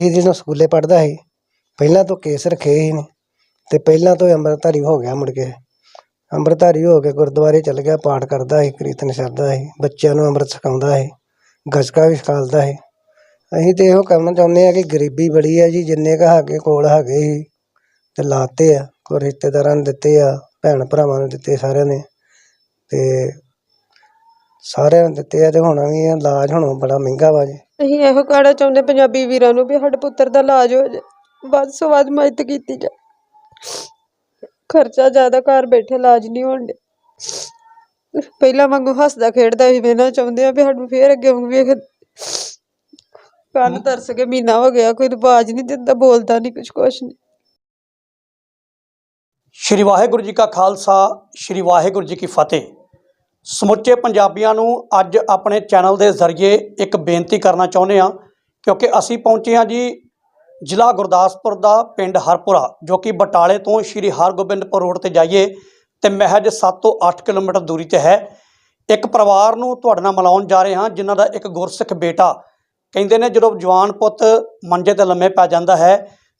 ਇਹ ਜਦੋਂ ਸਕੂਲੇ ਪੜ੍ਹਦਾ ਸੀ, ਪਹਿਲਾਂ ਤੋਂ ਕੇਸ ਰੱਖੇ ਸੀ ਨੇ ਤੇ ਪਹਿਲਾਂ ਤੋਂ ਹੀ ਅੰਮ੍ਰਿਤਧਾਰੀ ਹੋ ਗਿਆ ਮੁੜ ਕੇ। ਅੰਮ੍ਰਿਤਧਾਰੀ ਹੋ ਕੇ ਗੁਰਦੁਆਰੇ ਚਲ ਗਿਆ, ਪਾਠ ਕਰਦਾ ਸੀ, ਕੀਰਤਨ ਕਰਦਾ ਸੀ, ਬੱਚਿਆਂ ਨੂੰ ਅੰਮ੍ਰਿਤ ਛਕਾਉਂਦਾ ਸੀ ਗੱਤਕਾ ਵੀ ਸਿਖਾਉਂਦਾ ਸੀ। ਅਸੀਂ ਤੇ ਇਹੋ ਕਹਿਣਾ ਚਾਹੁੰਦੇ ਆ ਕਿ ਗਰੀਬੀ ਬੜੀ ਹੈ ਜੀ, ਜਿੰਨੇ ਕੁ ਹੈਗੇ ਕੋਲ ਹੈਗੇ ਸੀ ਤੇ ਲਾਤੇ ਆ, ਕੋਈ ਰਿਸ਼ਤੇਦਾਰਾਂ ਨੂੰ ਦਿੱਤੇ ਆ, ਭੈਣ ਭਰਾਵਾਂ ਨੂੰ ਦਿੱਤੇ ਸਾਰਿਆਂ ਨੇ ਤੇ ਸਾਰਿਆਂ ਨੂੰ ਦਿੱਤੇ ਆ ਤੇ ਹੁਣ ਵੀ ਇਹ ਇਲਾਜ ਹੁਣ ਬੜਾ ਮਹਿੰਗਾ ਵਾ ਜੀ। ਅਸੀਂ ਇਹੋ ਕਹਿਣਾ ਚਾਹੁੰਦੇ ਪੰਜਾਬੀ ਵੀਰਾਂ ਨੂੰ ਵੀ ਸਾਡੇ ਪੁੱਤਰ ਦਾ ਇਲਾਜ ਹੋ ਜਾਏ। ਵੱਧ ਤੋਂ ਵੱਧ ਮਦਦ ਕੀਤੀ ਜਾ ਖਰਚਾ ਜ਼ਿਆਦਾ ਘਰ ਬੈਠੇ ਇਲਾਜ ਨਹੀਂ ਹੋਣ ਦੇ ਪਹਿਲਾਂ ਵਾਂਗੂ ਹੱਸਦਾ ਖੇਡਦਾ ਸੀ ਵੇਖਣਾ ਚਾਹੁੰਦੇ ਆ ਵੀ ਸਾਨੂੰ ਫੇਰ ਅੱਗੇ ਵਾਂਗੂ ਵੇਖ ਕੰਨ ਤਰਸ ਕੇ ਮਹੀਨਾ ਹੋ ਗਿਆ, ਕੋਈ ਆਵਾਜ਼ ਨਹੀਂ ਦਿੰਦਾ, ਬੋਲਦਾ ਨਹੀਂ ਕੁਛ ਕੁਛ ਨਹੀਂ। ਸ਼੍ਰੀ ਵਾਹਿਗੁਰੂ ਜੀ ਕਾ ਖਾਲਸਾ, ਸ਼੍ਰੀ ਵਾਹਿਗੁਰੂ ਜੀ ਕੀ ਫਤਿਹ। ਸਮੁੱਚੇ ਪੰਜਾਬੀਆਂ ਨੂੰ ਅੱਜ ਆਪਣੇ ਚੈਨਲ ਦੇ ਜ਼ਰੀਏ ਇੱਕ ਬੇਨਤੀ ਕਰਨਾ ਚਾਹੁੰਦੇ ਹਾਂ, ਕਿਉਂਕਿ ਅਸੀਂ ਪਹੁੰਚੇ ਹਾਂ ਜੀ ਜ਼ਿਲ੍ਹਾ ਗੁਰਦਾਸਪੁਰ ਦਾ ਪਿੰਡ ਹਰਪੁਰਾ, ਜੋ ਕਿ ਬਟਾਲੇ ਤੋਂ ਸ਼੍ਰੀ ਹਰਗੋਬਿੰਦਪੁਰ ਰੋਡ ਤੇ ਜਾਈਏ ਤੇ ਮਹਿਜ 7 ਤੋਂ 8 ਕਿਲੋਮੀਟਰ ਦੂਰੀ ਤੇ ਹੈ। ਇੱਕ ਪਰਿਵਾਰ ਨੂੰ ਤੁਹਾਡੇ ਨਾਲ ਮਿਲਾਉਣ ਜਾ ਰਹੇ ਹਾਂ, ਜਿਨ੍ਹਾਂ ਦਾ ਇੱਕ ਗੁਰਸਿੱਖ ਬੇਟਾ, ਕਹਿੰਦੇ ਨੇ ਜਦੋਂ ਜਵਾਨ ਪੁੱਤ ਮੰਜੇ ਤੇ ਲੰਮੇ ਪੈ ਜਾਂਦਾ ਹੈ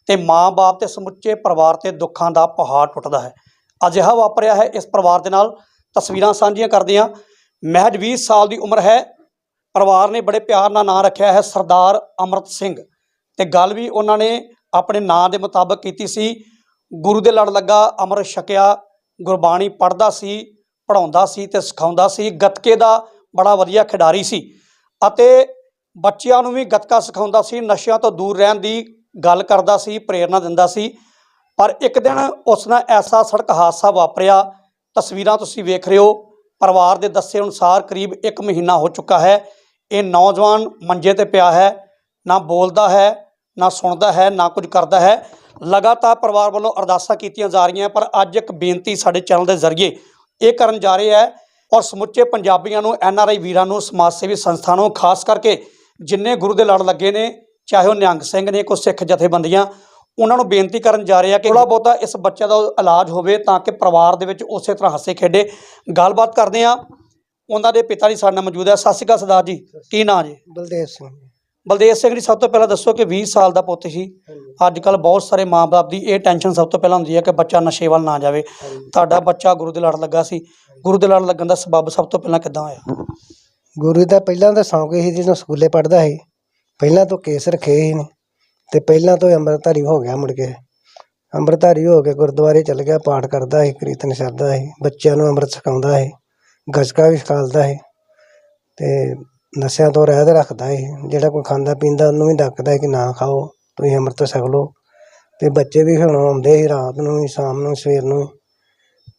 ਤੇ ਮਾਂ-ਬਾਪ ਤੇ ਸਮੁੱਚੇ ਪਰਿਵਾਰ ਤੇ ਦੁੱਖਾਂ ਦਾ ਪਹਾੜ ਟੁੱਟਦਾ ਹੈ। ਅਜਿਹਾ ਵਾਪਰਿਆ ਹੈ ਇਸ ਪਰਿਵਾਰ ਦੇ ਨਾਲ। ਤਸਵੀਰਾਂ ਸਾਂਝੀਆਂ ਕਰਦੇ ਹਾਂ ਮਹਿਜ 20 ਸਾਲ ਦੀ ਉਮਰ ਹੈ। ਪਰਿਵਾਰ ਨੇ ਬੜੇ ਪਿਆਰ ਨਾਲ ਨਾਂ ਰੱਖਿਆ ਹੈ ਸਰਦਾਰ ਅਮਰਤ ਸਿੰਘ। ਤੇ ਗੱਲ ਵੀ ਉਹਨਾਂ ਨੇ ਆਪਣੇ ਨਾਂ ਦੇ ਮੁਤਾਬਕ ਕੀਤੀ ਸੀ। ਗੁਰੂ ਦੇ ਲੜ ਲੱਗਾ ਅਮਰ ਛਕਿਆ, ਗੁਰਬਾਣੀ ਪੜ੍ਹਦਾ ਸੀ ਪੜਾਉਂਦਾ ਸੀ ਤੇ ਸਿਖਾਉਂਦਾ ਸੀ। ਗੱਤਕੇ ਦਾ ਬੜਾ ਵਧੀਆ ਖਿਡਾਰੀ ਸੀ। ਅਤੇ ਬੱਚਿਆਂ ਨੂੰ ਵੀ ਗੱਤਕਾ ਸਿਖਾਉਂਦਾ ਸੀ, ਨਸ਼ਿਆਂ ਤੋਂ ਦੂਰ ਰਹਿਣ ਦੀ ਗੱਲ ਕਰਦਾ ਸੀ ਪ੍ਰੇਰਣਾ ਦਿੰਦਾ ਸੀ। ਪਰ ਇੱਕ ਦਿਨ ਉਸ ਨਾਲ ਐਸਾ ਸੜਕ ਹਾਦਸਾ ਵਾਪਰਿਆ ਤਸਵੀਰਾਂ ਤੁਸੀਂ ਵੇਖ ਰਹੇ ਹੋ। ਪਰਿਵਾਰ ਦੇ ਦੱਸੇ ਅਨੁਸਾਰ ਕਰੀਬ 1 ਮਹੀਨਾ ਹੋ ਚੁੱਕਾ ਹੈ। ਇਹ ਨੌਜਵਾਨ ਮੰਜੇ ਤੇ ਪਿਆ ਹੈ। ਨਾ ਬੋਲਦਾ ਹੈ, ਨਾ ਸੁਣਦਾ ਹੈ, ਨਾ ਕੁਝ ਕਰਦਾ ਹੈ। ਲਗਾਤਾਰ ਪਰਿਵਾਰ ਵੱਲੋਂ ਅਰਦਾਸਾਂ ਕੀਤੀਆਂ ਜਾ ਰਹੀਆਂ, ਪਰ ਅੱਜ ਇੱਕ ਬੇਨਤੀ ਸਾਡੇ ਚੈਨਲ ਦੇ ਜ਼ਰੀਏ ਇਹ ਕਰਨ ਜਾ ਰਹੇ ਹੈ। ਔਰ ਸਮੁੱਚੇ ਪੰਜਾਬੀਆਂ ਨੂੰ, ਐਨ ਆਰ ਆਈ ਵੀਰਾਂ ਨੂੰ, ਸਮਾਜ ਸੇਵੀ ਸੰਸਥਾ ਨੂੰ, ਖਾਸ ਕਰਕੇ ਜਿੰਨੇ ਗੁਰੂ ਦੇ ਲੜ ਲੱਗੇ ਨੇ, ਚਾਹੇ ਉਹ ਨਿਹੰਗ ਸਿੰਘ ਨੇ, ਕੋਈ ਸਿੱਖ ਜਥੇਬੰਦੀਆਂ ਉਹਨਾਂ ਨੂੰ ਬੇਨਤੀ ਕਰਨ ਜਾ ਰਹੇ ਆ ਕਿ ਥੋੜਾ ਬਹੁਤਾ ਇਸ ਬੱਚੇ ਦਾ ਇਲਾਜ ਹੋਵੇ ਤਾਂ ਕਿ ਪਰਿਵਾਰ ਦੇ ਵਿੱਚ ਉਸੇ ਤਰ੍ਹਾਂ ਹੱਸੇ ਖੇਡੇ। ਗੱਲਬਾਤ ਕਰਦੇ ਆ ਉਹਨਾਂ ਦੇ ਪਿਤਾ ਜੀ ਸਾਡੇ ਨਾਲ ਮੌਜੂਦ ਹੈ ਸਤਿ ਸ਼੍ਰੀ ਅਕਾਲ ਸਰਦਾਰ ਜੀ। ਕੀ ਨਾਂ ਜੀ? ਬਲਦੇਵ ਸਿੰਘ। ਬਲਦੇਵ ਸਿੰਘ ਜੀ ਸਭ ਤੋਂ ਪਹਿਲਾਂ ਦੱਸੋ ਕਿ 20 ਸਾਲ ਦਾ ਪੁੱਤ ਸੀ। ਅੱਜ ਕੱਲ ਬਹੁਤ ਸਾਰੇ ਮਾਪੇ ਦੀ ਇਹ ਟੈਨਸ਼ਨ ਸਭ ਤੋਂ ਪਹਿਲਾਂ ਹੁੰਦੀ ਹੈ ਕਿ ਬੱਚਾ ਨਸ਼ੇ ਵੱਲ ਨਾ ਜਾਵੇ। ਤੁਹਾਡਾ ਬੱਚਾ ਗੁਰੂ ਦੇ ਲੜ ਲੱਗਾ ਸੀ। ਗੁਰੂ ਦੇ ਲੜ ਲੱਗਣ ਦਾ ਸਬਬ ਸਭ ਤੋਂ ਪਹਿਲਾਂ ਕਿੱਦਾਂ ਹੋਇਆ? ਗੁਰੂ ਦਾ ਪਹਿਲਾਂ ਤਾਂ ਸੌਂਕ ਸੀ ਜਦੋਂ ਸਕੂਲੇ ਪੜ੍ਹਦਾ ਸੀ। ਪਹਿਲਾਂ ਤੋਂ ਕੇਸ ਰੱਖੇ ਸੀ ਨੇ ਅਤੇ ਪਹਿਲਾਂ ਤੋਂ ਹੀ ਅੰਮ੍ਰਿਤਧਾਰੀ ਹੋ ਗਿਆ ਮੁੜ ਕੇ। ਅੰਮ੍ਰਿਤਧਾਰੀ ਹੋ ਕੇ ਗੁਰਦੁਆਰੇ ਚਲ ਗਿਆ, ਪਾਠ ਕਰਦਾ ਸੀ, ਕੀਰਤਨ ਕਰਦਾ ਸੀ, ਬੱਚਿਆਂ ਨੂੰ ਅੰਮ੍ਰਿਤ ਛਕਾਉਂਦਾ ਸੀ ਗੱਤਕਾ ਵੀ ਸਿਖਾਲਦਾ ਸੀ ਅਤੇ ਨਸ਼ਿਆਂ ਤੋਂ ਰਹਿਤ ਰੱਖਦਾ ਸੀ। ਜਿਹੜਾ ਕੋਈ ਖਾਂਦਾ ਪੀਂਦਾ ਉਹਨੂੰ ਵੀ ਡੱਕਦਾ ਕਿ ਨਾ ਖਾਓ, ਤੁਸੀਂ ਅੰਮ੍ਰਿਤ ਛਕ ਲਓ। ਤੇ ਬੱਚੇ ਵੀ ਹੁਣ ਆਉਂਦੇ ਸੀ ਰਾਤ ਨੂੰ ਵੀ, ਸ਼ਾਮ ਨੂੰ ਸਵੇਰ ਨੂੰ ਵੀ।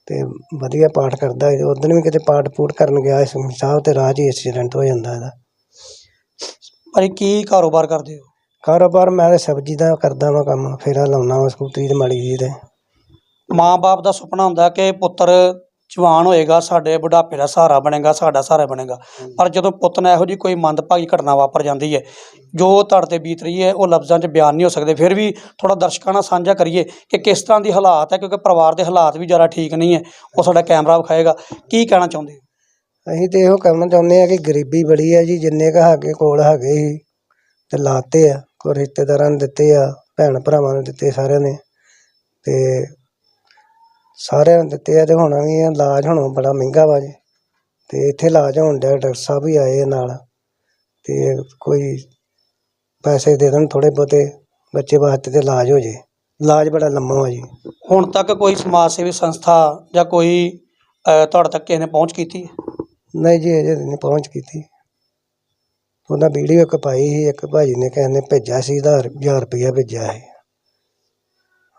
ਤੇ ਵਧੀਆ ਪਾਠ ਕਰਦਾ ਸੀ। ਉਦੋਂ ਵੀ ਕਿਤੇ ਪਾਠ ਪੂਠ ਕਰਨ ਗਿਆ ਸੀ ਸਾਹਿਬ ਅਤੇ ਰਾਹ 'ਚ ਹੀ ਐਕਸੀਡੈਂਟ ਹੋ ਜਾਂਦਾ ਇਹਦਾ। ਪਰ ਇਹ ਕੀ ਕਾਰੋਬਾਰ ਕਰਦੇ ਹੋ? ਕਾਰੋਬਾਰ ਮੈਂ ਤਾਂ ਸਬਜ਼ੀ ਦਾ ਕਰਦਾ ਵਾਂ ਕੰਮ ਫੇਰਾ ਲਾਉਣਾ ਵਾ ਸਕੂਟਰੀ ਤੇ ਮਾੜੀ ਜੀ ਤੇ। ਮਾਂ-ਬਾਪ ਦਾ ਸੁਪਨਾ ਹੁੰਦਾ ਕਿ ਪੁੱਤਰ ਜਵਾਨ ਹੋਏਗਾ ਸਾਡੇ ਬੁਢਾਪੇ ਦਾ ਸਹਾਰਾ ਬਣੇਗਾ ਸਾਡਾ ਸਹਾਰਾ ਬਣੇਗਾ। ਪਰ ਜਦੋਂ ਪੁੱਤ ਨਾਲ ਇਹੋ ਜੀ ਕੋਈ ਮੰਦਭਾਗੀ ਘਟਨਾ ਵਾਪਰ ਜਾਂਦੀ ਹੈ ਜੋ ਤੁਹਾਡੇ ਤੇ ਬੀਤ ਰਹੀ ਹੈ ਉਹ ਲਫ਼ਜ਼ਾਂ 'ਚ ਬਿਆਨ ਨਹੀਂ ਹੋ ਸਕਦੇ। ਫਿਰ ਵੀ ਥੋੜਾ ਦਰਸ਼ਕਾਂ ਨਾਲ ਸਾਂਝਾ ਕਰੀਏ ਕਿ ਕਿਸ ਤਰ੍ਹਾਂ ਦੀ ਹਾਲਾਤ ਹੈ ਕਿਉਂਕਿ ਪਰਿਵਾਰ ਦੇ ਹਾਲਾਤ ਵੀ ਜ਼ਿਆਦਾ ਠੀਕ ਨਹੀਂ ਹੈ ਉਹ ਸਾਡਾ ਕੈਮਰਾ ਵਿਖਾਏਗਾ। ਕੀ ਕਹਿਣਾ ਚਾਹੁੰਦੇ ਹੋ? ਅਸੀਂ ਤੇ ਇਹੋ ਕਰਨਾ ਚਾਹੁੰਦੇ ਆ ਕਿ ਗਰੀਬੀ ਬੜੀ ਹੈ ਜੀ ਜਿੰਨੇ ਕੁ ਹੈਗੇ ਕੋਲ ਹੈਗੇ ਸੀ ਤੇ ਲਾਤੇ ਆ। ਰਿਸ਼ਤੇਦਾਰਾਂ ਨੂੰ ਦਿੱਤੇ ਆ ਭੈਣ ਭਰਾਵਾਂ ਨੂੰ ਦਿੱਤੇ ਸਾਰਿਆਂ ਨੇ। ਤੇ ਸਾਰਿਆਂ ਨੂੰ ਦਿੱਤੇ ਆ ਤੇ ਹੁਣ ਵੀ ਇਲਾਜ ਹੁਣ ਬੜਾ ਮਹਿੰਗਾ ਵਾ ਜੀ। ਤੇ ਇੱਥੇ ਇਲਾਜ ਹੋਣ ਡਿਆ ਡਾਕਟਰ ਸਾਹਿਬ ਵੀ ਆਏ ਆ ਨਾਲ। ਤੇ ਕੋਈ ਪੈਸੇ ਦੇ ਦੇਣ ਥੋੜੇ ਬਹੁਤੇ ਬੱਚੇ ਵਾਸਤੇ ਤੇ ਇਲਾਜ ਹੋ ਜੇ। ਇਲਾਜ ਬੜਾ ਲੰਮਾ ਵਾ ਜੀ। ਹੁਣ ਤੱਕ ਕੋਈ ਸਮਾਜ ਸੇਵੀ ਸੰਸਥਾ ਜਾਂ ਕੋਈ ਤੁਹਾਡੇ ਤੱਕ ਕਿਸੇ ਨੇ ਪਹੁੰਚ ਕੀਤੀ? ਹੈ ਨਹੀਂ ਜੀ ਅਜੇ ਨਹੀਂ ਪਹੁੰਚ ਕੀਤੀ। ਉਹਨਾਂ ਵੀਡੀਓ ਇੱਕ ਪਾਈ ਸੀ ਇੱਕ ਭਾਜੀ ਨੇ ਕਹਿੰਦੇ ਭੇਜਿਆ ਸੀ ਹਜ਼ਾਰ ਹਜ਼ਾਰ ਰੁਪਇਆ ਭੇਜਿਆ ਸੀ।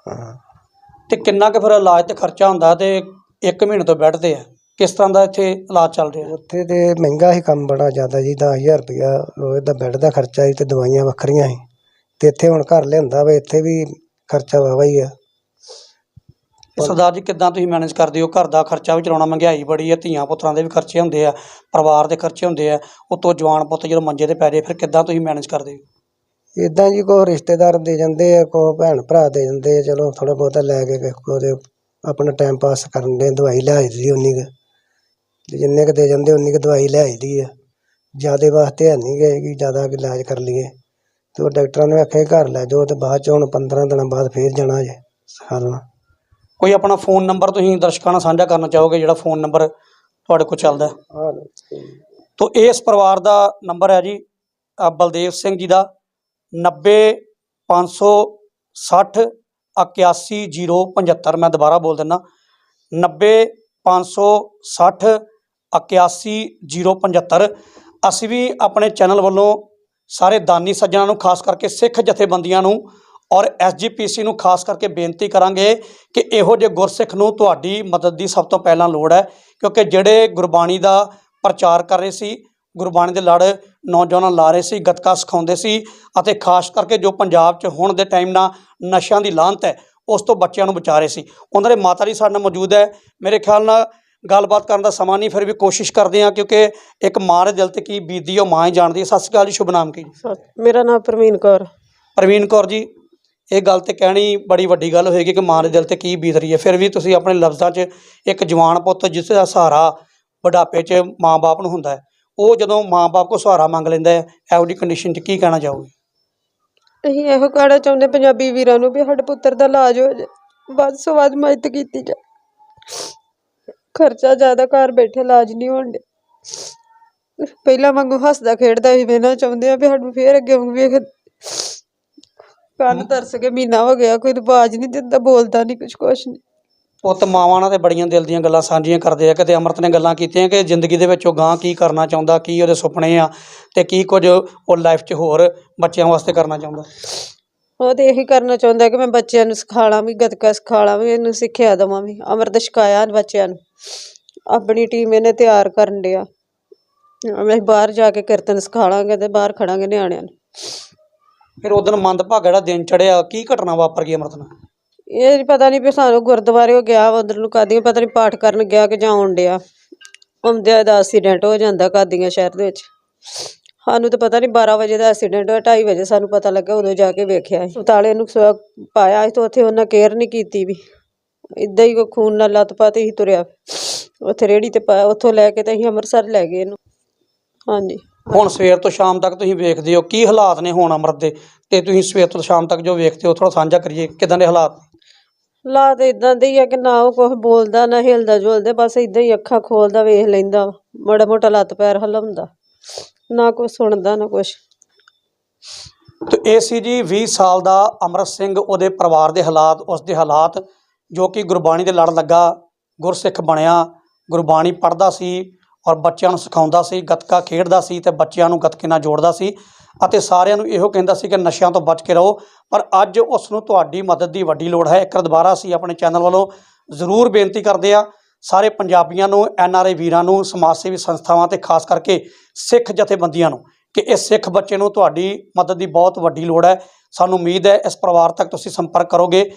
ਹਾਂ। ਤੇ ਕਿੰਨਾ ਕੁ ਫਿਰ ਇਲਾਜ ਤੇ ਖਰਚਾ ਹੁੰਦਾ ਤੇ 1 ਮਹੀਨੇ ਤੋਂ ਤੇ ਆ? ਕਿਸ ਤਰ੍ਹਾਂ ਦਾ ਇੱਥੇ ਇਲਾਜ ਚੱਲ ਰਿਹਾ? ਉੱਥੇ ਤੇ ਮਹਿੰਗਾ ਸੀ ਕੰਮ ਬੜਾ ਜ਼ਿਆਦਾ ਜੀ 10000 ਰੁਪਇਆ ਰੋਜ਼ ਦਾ ਬੈੱਡ ਦਾ ਖਰਚਾ ਸੀ ਤੇ ਦਵਾਈਆਂ ਵੱਖਰੀਆਂ ਸੀ। ਤੇ ਇੱਥੇ ਹੁਣ ਘਰ ਲਿਆਂਦਾ ਵਾ ਇੱਥੇ ਵੀ ਖਰਚਾ ਵਾਵਾ ਹੀ ਆ। ਤੇ ਸਰਦਾਰ ਜੀ, ਕਿੱਦਾਂ ਤੁਸੀਂ ਮੈਨੇਜ ਕਰਦੇ ਹੋ? ਘਰ ਦਾ ਖਰਚਾ ਵੀ ਚਲਾਉਣਾ ਮਹਿੰਗਾਈ ਬੜੀ ਹੈ ਧੀਆਂ ਪੁੱਤਰਾਂ ਦੇ ਵੀ ਖਰਚੇ ਹੁੰਦੇ ਆ, ਪਰਿਵਾਰ ਦੇ ਖਰਚੇ ਹੁੰਦੇ ਆ, ਉਤੋਂ ਜਵਾਨ ਪੁੱਤ ਜਦੋਂ ਮੰਜੇ ਤੇ ਪੈ ਜਾਏ ਫਿਰ ਕਿੱਦਾਂ ਤੁਸੀਂ ਮੈਨੇਜ ਕਰਦੇ ਹੋ? ਇਦਾਂ ਜੀ ਕੋ ਰਿਸ਼ਤੇਦਾਰ ਦੇ ਜਾਂਦੇ ਆ ਕੋ ਭੈਣ ਭਰਾ ਦੇ ਜਾਂਦੇ ਆ, ਚਲੋ ਥੋੜਾ ਬਹੁਤਾ ਲੈ ਕੇ ਕਿਸੇ ਆਪਣਾ ਟਾਈਮ ਪਾਸ ਕਰਨ ਦੇ, ਦਵਾਈ ਲੈ ਆਈਦੀ ਉਨੀ ਕੁ। ਜਿੰਨੇ ਕੁ ਦੇ ਜਾਂਦੇ, ਉਨੀ ਕੁ ਦਵਾਈ ਲੈ ਆਈਦੀ ਆ। ਜਿਆਦੇ ਵਾਸਤੇ ਹੈ ਨਹੀਂ ਗਏ ਕਿ ਜ਼ਿਆਦਾ ਇਲਾਜ ਕਰ ਲਈਏ। ਤੇ ਉਹ ਡਾਕਟਰਾਂ ਨੇ ਆਖਿਆ, ਘਰ ਲੈ ਜਾਓ, ਤੇ ਬਾਅਦ ਚ ਹੁਣ 15 ਦਿਨਾਂ ਬਾਅਦ ਫੇਰ ਜਾਣਾ ਜੇ ਸਿਖਾਲਣਾ ਕੋਈ ਆਪਣਾ ਫੋਨ ਨੰਬਰ ਤੁਸੀਂ ਦਰਸ਼ਕਾਂ ਨਾਲ ਸਾਂਝਾ ਕਰਨਾ ਚਾਹੋਗੇ ਜਿਹੜਾ ਫੋਨ ਨੰਬਰ ਤੁਹਾਡੇ ਕੋਲ ਚੱਲਦਾ ਹੈ? ਤੋ ਇਸ ਪਰਿਵਾਰ ਦਾ ਨੰਬਰ ਹੈ ਜੀ ਅ, ਬਲਦੇਵ ਸਿੰਘ ਜੀ ਦਾ 90 560 81075 ਮੈਂ ਦੁਬਾਰਾ ਬੋਲ ਦਿੰਦਾ। 90 560 81075 ਅਸੀਂ ਵੀ ਆਪਣੇ ਚੈਨਲ ਵੱਲੋਂ ਸਾਰੇ ਦਾਨੀ ਸੱਜਣਾਂ ਨੂੰ ਖਾਸ ਕਰਕੇ ਸਿੱਖ ਜਥੇਬੰਦੀਆਂ ਨੂੰ ਔਰ ਐਸਜੀਪੀਸੀ ਨੂੰ ਖਾਸ ਕਰਕੇ ਬੇਨਤੀ ਕਰਾਂਗੇ ਕਿ ਇਹੋ ਜਿਹੇ ਗੁਰਸਿੱਖ ਨੂੰ ਤੁਹਾਡੀ ਮਦਦ ਦੀ ਸਭ ਤੋਂ ਪਹਿਲਾਂ ਲੋੜ ਹੈ ਕਿਉਂਕਿ ਜਿਹੜੇ ਗੁਰਬਾਣੀ ਦਾ ਪ੍ਰਚਾਰ ਕਰ ਰਹੇ ਸੀ ਗੁਰਬਾਣੀ ਦੇ ਲੜ ਨੌਜਵਾਨਾਂ ਲਾ ਰਹੇ ਸੀ ਗੱਤਕਾ ਸਿਖਾਉਂਦੇ ਸੀ ਅਤੇ ਖਾਸ ਕਰਕੇ ਜੋ ਪੰਜਾਬ 'ਚ ਹੁਣ ਦੇ ਟਾਈਮ ਨਾਲ ਨਸ਼ਿਆਂ ਦੀ ਲਾਹਨਤ ਹੈ ਉਸ ਤੋਂ ਬੱਚਿਆਂ ਨੂੰ ਬਚਾ ਰਹੇ ਸੀ। ਉਹਨਾਂ ਦੇ ਮਾਤਾ ਜੀ ਸਾਡੇ ਨਾਲ ਮੌਜੂਦ ਹੈ। ਮੇਰੇ ਖਿਆਲ ਨਾਲ ਗੱਲਬਾਤ ਕਰਨ ਦਾ ਸਮਾਂ ਨਹੀਂ ਫਿਰ ਵੀ ਕੋਸ਼ਿਸ਼ ਕਰਦੇ ਹਾਂ ਕਿਉਂਕਿ ਇੱਕ ਮਾਂ ਦੇ ਦਿਲ ਤੇ ਕੀ ਬੀਤਦੀ ਉਹ ਮਾਂ ਹੀ ਜਾਣਦੀ ਹੈ। ਸਤਿ ਸ਼੍ਰੀ ਅਕਾਲ ਜੀ ਸ਼ੁਭ ਨਾਮ ਕੀ? ਮੇਰਾ ਨਾਮ ਪ੍ਰਵੀਨ ਕੌਰ। ਪ੍ਰਵੀਨ ਕੌਰ ਜੀ। ਇਹ ਗੱਲ ਤੇ ਕਹਿਣੀ ਬੜੀ ਵੱਡੀ ਗੱਲ ਹੋਏਗੀ ਕਿ ਮਾਂ ਦੇ ਦਿਲ ਤੇ ਕੀ ਬੀਤ ਰਹੀ ਹੈ। ਫਿਰ ਵੀ ਤੁਸੀਂ ਆਪਣੇ ਲਫ਼ਜ਼ਾਂ 'ਚ ਇੱਕ ਜਵਾਨ ਪੁੱਤ ਜਿਸ ਦਾ ਸਹਾਰਾ ਬੁਢਾਪੇ 'ਚ ਮਾਂ-ਬਾਪ ਨੂੰ ਹੁੰਦਾ ਹੈ, ਉਹ ਜਦੋਂ ਮਾਂ-ਬਾਪ ਕੋ ਸਹਾਰਾ ਮੰਗ ਲੈਂਦਾ ਹੈ, ਇਹੋ ਜਿਹੀ ਕੰਡੀਸ਼ਨ 'ਚ ਕੀ ਕਹਿਣਾ ਚਾਹੋਗੇ? ਅਸੀਂ ਇਹੋ ਕਹਿਣਾ ਚਾਹੁੰਦੇ ਪੰਜਾਬੀ ਵੀਰਾਂ ਨੂੰ ਵੀ ਸਾਡੇ ਪੁੱਤਰ ਦਾ ਇਲਾਜ ਹੋ ਜਾਏ, ਵੱਧ ਤੋਂ ਵੱਧ ਮਦਦ ਕੀਤੀ ਜਾਏ। ਖਰਚਾ ਜ਼ਿਆਦਾ ਘਰ ਬੈਠੇ ਇਲਾਜ ਨਹੀਂ ਹੋਣ ਡਿਆ ਪਹਿਲਾਂ ਵਾਂਗੂ ਹੱਸਦਾ ਖੇਡਦਾ ਸੀ ਵੇਖਣਾ ਚਾਹੁੰਦੇ ਆ ਵੀ ਸਾਨੂੰ ਫੇਰ ਅੱਗੇ ਵਾਂਗੂ ਵੇਖ ਕੰਨ ਤਰਸ ਕੇ ਮਹੀਨਾ ਹੋ ਗਿਆ ਕੋਈ ਆਵਾਜ਼ ਨਹੀਂ ਦਿੰਦਾ ਬੋਲਦਾ ਨਹੀਂ ਕੁਛ ਕੁਛ ਨਹੀਂ। ਪੁੱਤ ਮਾਵਾਂ ਨਾਲ ਤੇ ਬੜੀਆਂ ਦਿਲ ਦੀਆਂ ਗੱਲਾਂ ਸਾਂਝੀਆਂ ਕਰਦੇ ਆ ਕਿਤੇ ਅੰਮ੍ਰਿਤ ਨੇ ਗੱਲਾਂ ਕੀਤੀਆਂ ਕਿ ਜ਼ਿੰਦਗੀ ਦੇ ਵਿੱਚ ਉਹ ਗਾਂ ਕੀ ਕਰਨਾ ਚਾਹੁੰਦਾ ਕੀ ਉਹਦੇ ਸੁਪਨੇ ਆ ਤੇ ਕੀ ਕੁਝ ਉਹ ਲਾਈਫ 'ਚ ਹੋਰ ਬੱਚਿਆਂ ਵਾਸਤੇ ਕਰਨਾ ਚਾਹੁੰਦਾ। ਉਹ ਤੇ ਇਹੀ ਕਰਨਾ ਚਾਹੁੰਦਾ ਕਿ ਮੈਂ ਬੱਚਿਆਂ ਨੂੰ ਸਿਖਾਲਾਂ ਵੀ ਗੱਤਕਾ ਸਿਖਾਲਾਂ ਵੀ ਇਹਨੂੰ ਸਿੱਖਿਆ ਦੇਵਾਂ ਵੀ ਅੰਮ੍ਰਿਤ ਛਕਾਇਆ ਬੱਚਿਆਂ ਨੂੰ। ਆਪਣੀ ਟੀਮ ਇਹਨੇ ਤਿਆਰ ਕਰਨ ਡਿਆ। ਅਸੀਂ ਬਾਹਰ ਜਾ ਕੇ ਕੀਰਤਨ ਸਿਖਾਲਾਂਗੇ ਤੇ ਬਾਹਰ ਖੜਾਂਗੇ ਨਿਆਣਿਆਂ ਨੂੰ। ਫਿਰ ਉਦੋਂ ਮੰਦਭਾਗਾ ਜਿਹੜਾ ਦਿਨ ਚੜਿਆ, ਕੀ ਘਟਨਾ ਵਾਪਰ ਗਈ ਅੰਮ੍ਰਿਤ ਨਾਲ? ਇਹ ਨੀ ਪਤਾ ਨਹੀਂ ਵੀ ਸਾਨੂੰ ਗੁਰਦੁਆਰੇ ਉਹ ਗਿਆ, ਉਧਰ ਨੂੰ ਕਾਦੀਆਂ ਪਤਾ ਨਹੀਂ ਪਾਠ ਕਰਨ ਗਿਆ ਕਿ ਜਾਂ ਆਉਣ ਡਿਆ। ਆਉਂਦਿਆਂ ਦਾ ਐਕਸੀਡੈਂਟ ਹੋ ਜਾਂਦਾ ਕਾਦੀਆਂ ਸ਼ਹਿਰ ਦੇ ਵਿੱਚ। ਸਾਨੂੰ ਤਾਂ ਪਤਾ ਨਹੀਂ 12 ਵਜੇ ਦਾ ਐਕਸੀਡੈਂਟ ਹੋਇਆ 2:30 ਵਜੇ ਸਾਨੂੰ ਪਤਾ ਲੱਗਾ, ਉਦੋਂ ਜਾ ਕੇ ਵੇਖਿਆ ਹਸਪਤਾਲੇ ਨੂੰ ਸ- ਪਾਇਆ ਸੀ ਤੇ ਉੱਥੇ ਉਹਨਾਂ ਕੇਅਰ ਨਹੀਂ ਕੀਤੀ ਵੀ। ਇਦਾਂ ਹੀ ਕੋਈ ਖੂਨ ਨਾਲ ਲੱਤ-ਪੱਤ ਹੀ ਤੁਰਿਆ। ਉੱਥੇ ਰੇੜੀ ਤੇ ਪਾਇਆ ਉੱਥੋਂ ਲੈ ਕੇ ਤੇ ਅਸੀਂ ਅੰਮ੍ਰਿਤਸਰ ਲੈ ਗਏ ਇਹਨੂੰ। ਹਾਂਜੀ। ਹੁਣ ਸਵੇਰ ਤੋਂ ਸ਼ਾਮ ਤੱਕ ਤੁਸੀਂ ਵੇਖਦੇ ਹੋ ਕੀ ਹਾਲਾਤ ਨੇ ਹੁਣ ਅੰਮ੍ਰਿਤ ਦੇ ਤੇ ਤੁਸੀਂ ਸਵੇਰ ਤੋਂ ਸ਼ਾਮ ਤੱਕ ਜੋ ਵੇਖਦੇ ਹੋ ਥੋੜਾ ਸਾਂਝਾ ਕਰੀਏ ਕਿਦਾਂ ਦੇ ਹਾਲਾਤ ਨੇ? ਹਾਲਾਤ ਇਦਾਂ ਦੇ ਹੀ ਆ ਕਿ ਨਾ ਉਹ ਕੁਝ ਬੋਲਦਾ ਨਾ ਹਿਲਦਾ ਜੁਲਦਾ ਬਸ ਇਦਾਂ ਹੀ ਅੱਖਾਂ ਖੋਲਦਾ ਵੇਖ ਲੈਂਦਾ ਮਾੜਾ ਮੋਟਾ ਲੱਤ ਪੈਰ ਹਲਾਉਂਦਾ ਨਾ ਕੁਛ ਸੁਣਦਾ ਨਾ ਕੁਛ ਤੇ ਇਹ ਸੀ ਜੀ 20 ਸਾਲ ਦਾ ਅਮਰਤ ਸਿੰਘ ਉਹਦੇ ਪਰਿਵਾਰ ਦੇ ਹਾਲਾਤ ਉਸ ਦੇ ਹਾਲਾਤ ਜੋ ਕਿ ਗੁਰਬਾਣੀ ਦੇ ਲੜ ਲੱਗਾ ਗੁਰਸਿੱਖ ਬਣਿਆ ਗੁਰਬਾਣੀ ਪੜ੍ਹਦਾ ਸੀ ਔਰ ਬੱਚਿਆਂ ਨੂੰ ਸਿਖਾਉਂਦਾ ਸੀ, ਗੱਤਕਾ ਖੇਡਦਾ ਸੀ ਤੇ ਬੱਚਿਆਂ ਨੂੰ ਗੱਤਕੇ ਨਾਲ ਜੋੜਦਾ ਸੀ ਅਤੇ ਸਾਰਿਆਂ ਨੂੰ ਇਹੋ ਕਹਿੰਦਾ ਸੀ ਕਿ ਨਸ਼ਿਆਂ ਤੋਂ ਬਚ ਕੇ ਰਹੋ। ਪਰ ਅੱਜ ਉਸ ਨੂੰ ਤੁਹਾਡੀ ਮਦਦ ਦੀ ਵੱਡੀ ਲੋੜ ਹੈ। ਇੱਕ ਦੁਬਾਰਾ ਅਸੀਂ ਆਪਣੇ ਚੈਨਲ ਵੱਲੋਂ ਜ਼ਰੂਰ ਬੇਨਤੀ ਕਰਦੇ ਆ ਸਾਰੇ ਪੰਜਾਬੀਆਂ ਨੂੰ, ਐਨ ਆਰ ਆਈ ਵੀਰਾਂ ਨੂੰ, ਸਮਾਜ ਸੇਵੀ ਸੰਸਥਾਵਾਂ ਤੇ ਖਾਸ ਕਰਕੇ ਸਿੱਖ ਜਥੇਬੰਦੀਆਂ ਨੂੰ ਕਿ ਇਸ ਸਿੱਖ ਬੱਚੇ ਨੂੰ ਤੁਹਾਡੀ ਮਦਦ ਦੀ ਬਹੁਤ ਵੱਡੀ ਲੋੜ ਹੈ। ਸਾਨੂੰ ਉਮੀਦ ਹੈ ਇਸ ਪਰਿਵਾਰ ਤੱਕ ਤੁਸੀਂ ਸੰਪਰਕ ਕਰੋਗੇ।